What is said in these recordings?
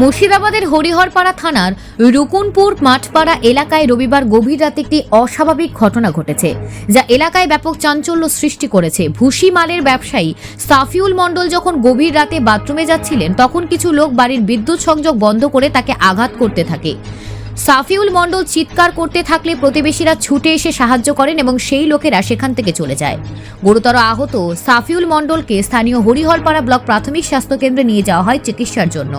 মুর্শিদাবাদের হরিহরপাড়া থানার রুকুনপুর মাঠপাড়া এলাকায় রবিবার গভীর রাতে একটি অস্বাভাবিক ঘটনা ঘটেছে, যা এলাকায় ব্যাপক চাঞ্চল্য সৃষ্টি করেছে। ভুসি মালের ব্যবসায়ী সাফিউল মণ্ডল যখন গভীর রাতে বাথরুমে যাচ্ছিলেন, তখন কিছু লোক বাড়ির বিদ্যুৎ সংযোগ বন্ধ করে তাকে আঘাত করতে থাকে। সাফিউল মণ্ডল চিৎকার করতে থাকলে প্রতিবেশীরা ছুটে এসে সাহায্য করেন এবং সেই লোকেরা সেখান থেকে চলে যায়। গুরুতর আহত সাফিউল মণ্ডলকে স্থানীয় হরিহরপাড়া ব্লক প্রাথমিক স্বাস্থ্যকেন্দ্রে নিয়ে যাওয়া হয় চিকিৎসার জন্য।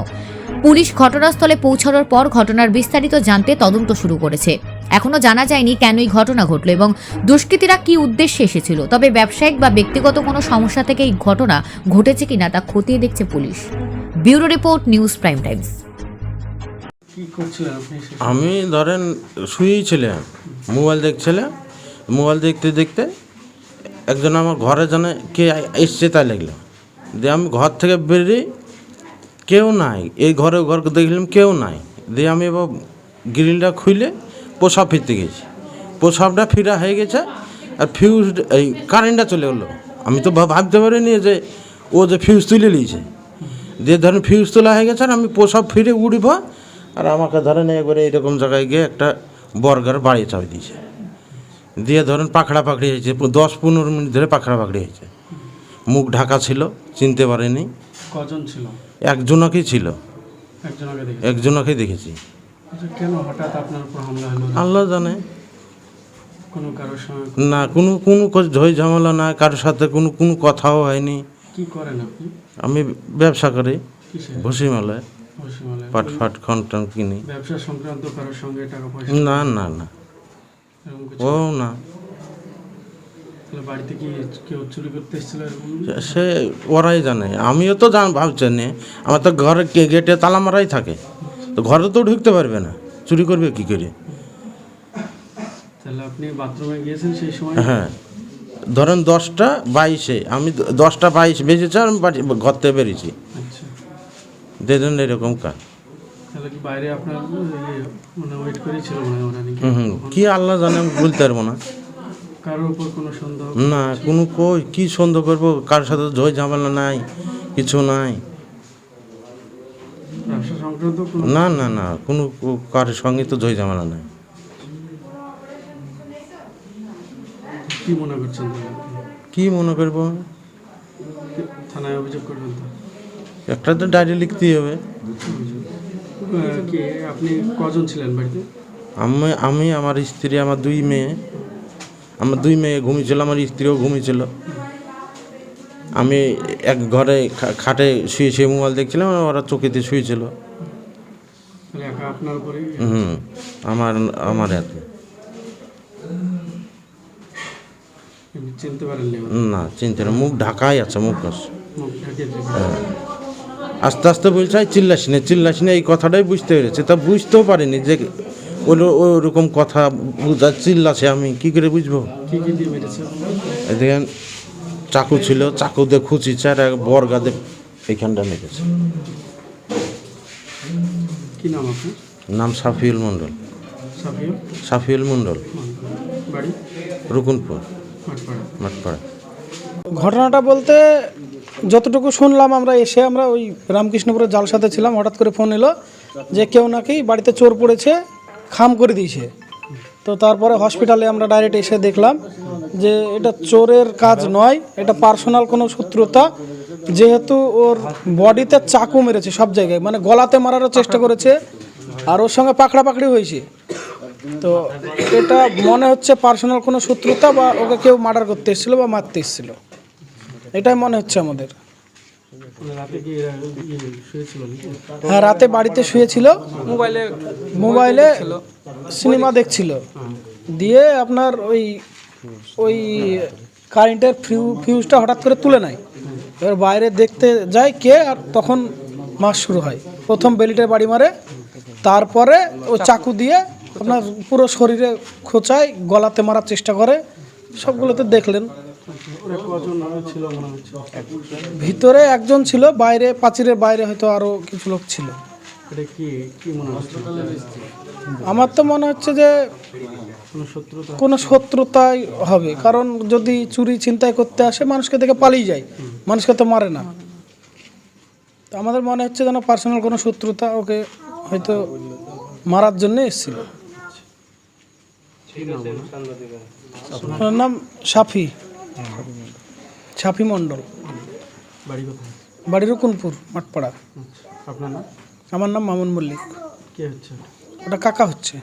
পুলিশ ঘটনাস্থলে পৌঁছানোর পর ঘটনার বিস্তারিত জানতে তদন্ত শুরু করেছে। এখনও জানা যায়নি কেন এই ঘটনা ঘটল এবং দুষ্কৃতীরা কি উদ্দেশ্যে এসেছিল। তবে ব্যবসায়িক বা ব্যক্তিগত কোনো সমস্যা থেকে এই ঘটনা ঘটেছে কিনা তা খতিয়ে দেখছে police. Bureau report news prime times. আমি ধরেন শুয়েই ছিলাম মোবাইল দেখছিলাম মোবাইল দেখতে দেখতে একজন আমার ঘরে জানে কে এসছে তাই লাগল। দিয়ে আমি ঘর থেকে বেরিয়ে কেউ নাই। এই ঘরে ঘর দেখলাম কেউ নাই। দিয়ে আমি এবার গ্রিলটা খুলে পোশাক ফিরতে গেছি। পোশাকটা ফিরা হয়ে গেছে আর ফিউজ এই কারেন্টটা চলে গেলো। আমি তো ভাবতে পারিনি যে ও যে ফিউজ তুলে নিয়েছে। দিয়ে ধরেন ফিউজ তোলা হয়ে গেছে আর আমি পোশাক ফিরে উঠব আর আমাকে ধরেন একবারে এরকম জায়গায় গিয়ে একটা বর্গার বাড়ি চাপি দিয়েছে। দিয়ে ধরেন পাখড়া পাখড়ি হয়েছে, দশ পনেরো মিনিট ধরে পাখড়া পাখড়ি হয়েছে। মুখ ঢাকা ছিল, চিনতে পারেনি। কজন ছিল? একজনকেই ছিল। একজনকে দেখে একজনকেই দেখেছি। আচ্ছা কেন হঠাৎ আপনার উপর হামলা হলো? আল্লাহ জানে। কোনো কারোর সঙ্গে না কোনো কোনো ঝই ঝামেলা না কারোর সাথে কোনো কোনো কথাও হয়নি। কি করেন আপনি? আমি ব্যবসা করি। কিসে ভুসি পশ্চিমবাংলায় পাট ফাট খন টন কিনি। ব্যবসা সংক্রান্ত কারোর সঙ্গে টাকা পয়সা না না না। এরকম কিছু? ও না। বাড়িতে কি কেউ চুরি করতে এসেছিল সে ওরাই জানে। আমিও তো জান ভাবছি আমার তো ঘরে গেটে তালা মারাই থাকে। তো ঘরে তো ঢুকতে পারবে না চুরি করবে কি করে? তাহলে আপনি বাথরুমে গিয়েছেন সেই সময়? হ্যাঁ। ধরেন দশটা বাইশে আমি দশটা বাইশ বেজেছে আর আমি বাড়ি ঘর থেকে বেরিয়েছি। আচ্ছা। এরকম কাজ। মানে কি আল্লাহ জানে আমি বলতে পারব না। কারোর উপর কোনো সন্দেহ না কোনো কই কি সন্দেহ করব? কার সাথে ঝই ঝামেলা নাই কিছু নাই। না না না কোনো কো- কারোর সঙ্গে তো ঝই ঝামেলা নাই। কি মনে করছেন কি মনে করব? থানায় অভিযোগ করবেন একটা তো ডায়েরি লিখতেই হবে। আপনি কজন ছিলেন বাড়িতে? আমি আমি আমার স্ত্রী আমার দুই মেয়ে। আমার দুই মেয়ে ঘুমিয়েছিল আমার স্ত্রীও ঘুমিয়েছিল। আমি এক ঘরে খাটে শুয়ে শুয়ে মোবাইল দেখছিলাম ওরা চোখেতে শুয়েছিল। হুম আমার আমার ওরা। না চিন্তা মুখ ঢাকাই আছে মুখ রেখে। আস্তে আস্তে বলছে "এই চিল্লাস না চিল্লাস না এই কথাটাই বুঝতে পেরেছে। তা বুঝতেও পারিনি যে ওরকম কথা বুঝা চিল্লাছে আমি। কি করে বুঝব? এদিকে চাকু ছিল চাকু দিয়ে খুঁচিছে আর এক বরগাদে এইখানটা মেরেছে। কি নাম আপনার? নাম সাফিউল মণ্ডল। সাফিউল? মণ্ডল। রুকুনপুর। মাঠপাড়া। মাঠপাড়া। ঘটনাটা বলতে যতটুকু শুনলাম আমরা এসে আমরা ওই রামকৃষ্ণপুরের জালসাতে ছিলাম। হঠাৎ করে ফোন এলো যে কেউ নাকি বাড়িতে চোর পড়েছে। খাম করে দিয়েছে। তো তারপরে হসপিটালে আমরা ডাইরেক্ট এসে দেখলাম যে এটা চোরের কাজ নয়, এটা পার্সোনাল কোনো শত্রুতা। যেহেতু ওর বডিতে চাকু মেরেছে সব জায়গায় মানে গলাতে মারারও চেষ্টা করেছে, আর ওর সঙ্গে পাকড়া পাকড়ি হয়েছে। তো এটা মনে হচ্ছে পার্সোনাল কোনো শত্রুতা বা ওকে কেউ মার্ডার করতে এসেছিল বা মারতে এসেছিল। এটাই মনে হচ্ছে আমাদের। হ্যাঁ রাতে বাড়িতে শুয়েছিল মোবাইলে মোবাইলে সিনেমা দেখছিল। দিয়ে আপনার ওই ওই কারেন্টের ফিউ ফিউজটা হঠাৎ করে তুলে নেয়। এবার বাইরে দেখতে যায় কে আর তখন মাস শুরু হয়। প্রথম বেলিটের বাড়ি মারে তারপরে ও চাকু দিয়ে আপনার পুরো শরীরে খোঁচায় গলাতে মারার চেষ্টা করে সবগুলোতে দেখলেন। ভিতরে একজন ছিল বাইরে পাঁচিরের বাইরে হয়তো আরও কিছু লোক ছিল। আমার তো মনে হচ্ছে যে কোনো শত্রুতাই হবে কারণ যদি চুরি চিন্তাই করতে আসে মানুষকে দেখে পালিয়ে যায়। মানুষকে তো মারে না। তো আমাদের মনে হচ্ছে যেন পার্সোনাল কোনো শত্রুতা ওকে হয়তো মারার জন্য এসেছিল? ওনার নাম সাফি। সাফি মণ্ডল। বাড়ি কোথায়? বাড়ি রকুনপুর মাঠপাড়া। আচ্ছা আপনার নাম? আমার নাম মামুন মল্লিক। কে হচ্ছে ওটা কাকা হচ্ছে।